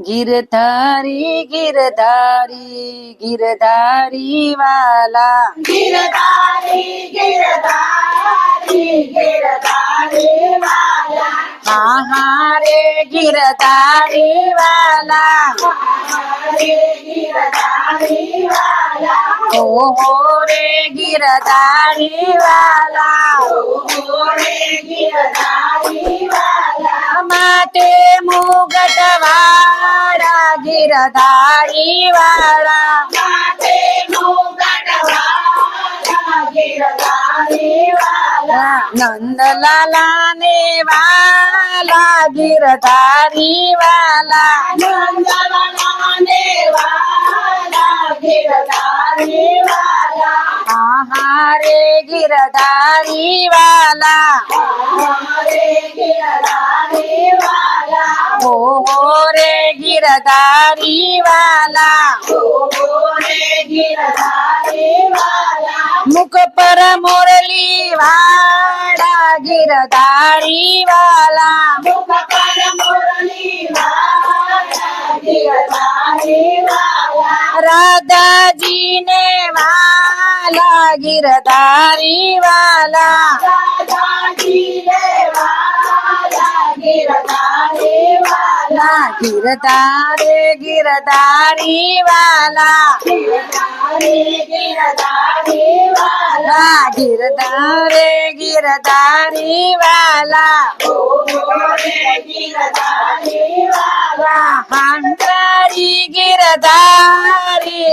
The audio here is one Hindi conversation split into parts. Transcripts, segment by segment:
गिरधारी गिरधारी गिरधारी वाला। गिरधारी गिरधारी गिरधारी वाला। हाँ हाँ रे गिरधारी वाला। हमारे गिरधारी वाला। रे गिरधारी वाला ओरे गिरधारी वाला माते मुगट वाला गिरधारी वाला माते मुगट वाला गिरधारी वाला नंद लाला ने वाला गिरधारी वाला नंदवनाने गिरधारी वाला हमारे गिरधारी वाला ओ हो रे गिरधारी वाला ओरे गिरधारी वाला मुख पर मुरली वाला गिरधारी वाला मुख पर मुरली वाला गिरधारी वाला राधा जी ने वाला वाला राधा जी ने वाला गिरधारी वाला गिरधारे गिरधारी वाला गिरधारी गिरधारी वाला गिरधारे गिरधारी वाला ओरे गिरधारी वाला हंसारी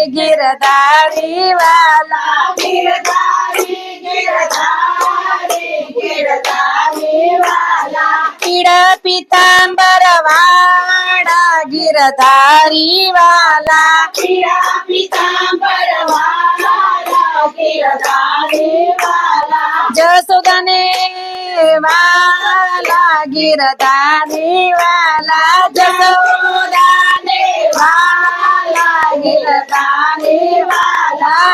गिरधारी गिरधारी वाला गिरधारी गिरधारी गिरधारी वाला पीड़ा पीतांबर वाला गिरधारी वाला पिया पीतांबर वाला गिरधारी वाला जसोदने वाला गिरधारी वाला जसोदाने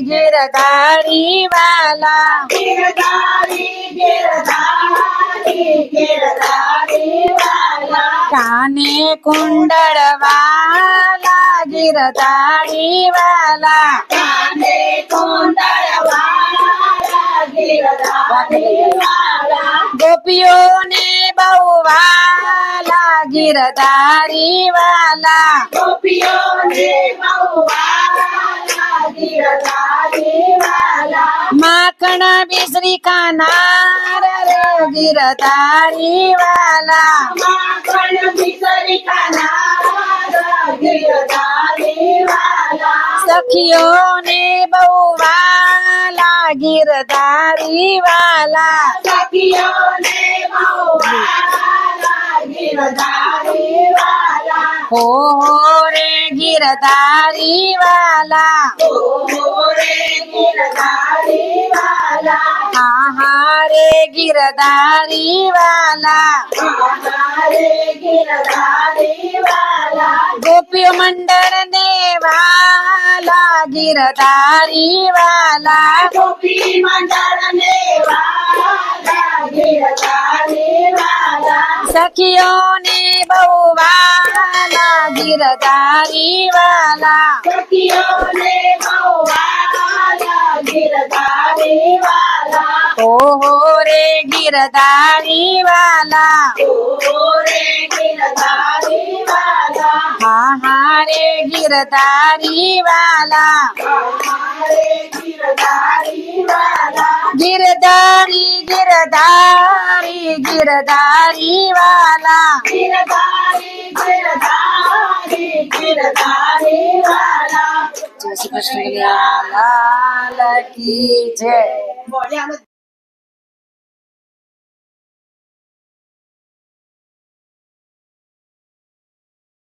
गिरधारी वाला। गिरधारी गिरधारी गिरधारी वाला। काने कुंडल वाला गिरधारी वाला। कांदे कुंडल वाला गिरधारी वाला। गोपियों ने बहुवाला गिरधारी वाला। गोपियों ने माखन बिसरी का नार रे गिरधारी वाला। माखन बिसरी का नारा गिरधारी वाला। सखियों ने बहुवाला गिरधारी वाला। सखियों ने महुआला गिरधारी वाला हो हो रे गिरधारी वाला। ओरे गिरधारी वाला। हाँ हाँ रे गिरधारी वाला। हमारे गिरधारी वाला। गोपी मंडल ने वाला गिरधारी वाला। गोपी मंडल ने वाला गिरधारी वाला। सखियों ने गिरधारी वाला सखियों ने महुआला गिरधारी वाला ओ हो रे गिरधारी वाला ओरे गिरधारी वाला हाँ हाँ रे गिरधारी वाला हमारे गिरधारी वाला गिरधारी गिरधारी गिरधारी वाला गिरधारी गिरधारी गिरधारी वाला जय श्री જય શ્રી કૃષ્ણ બોલે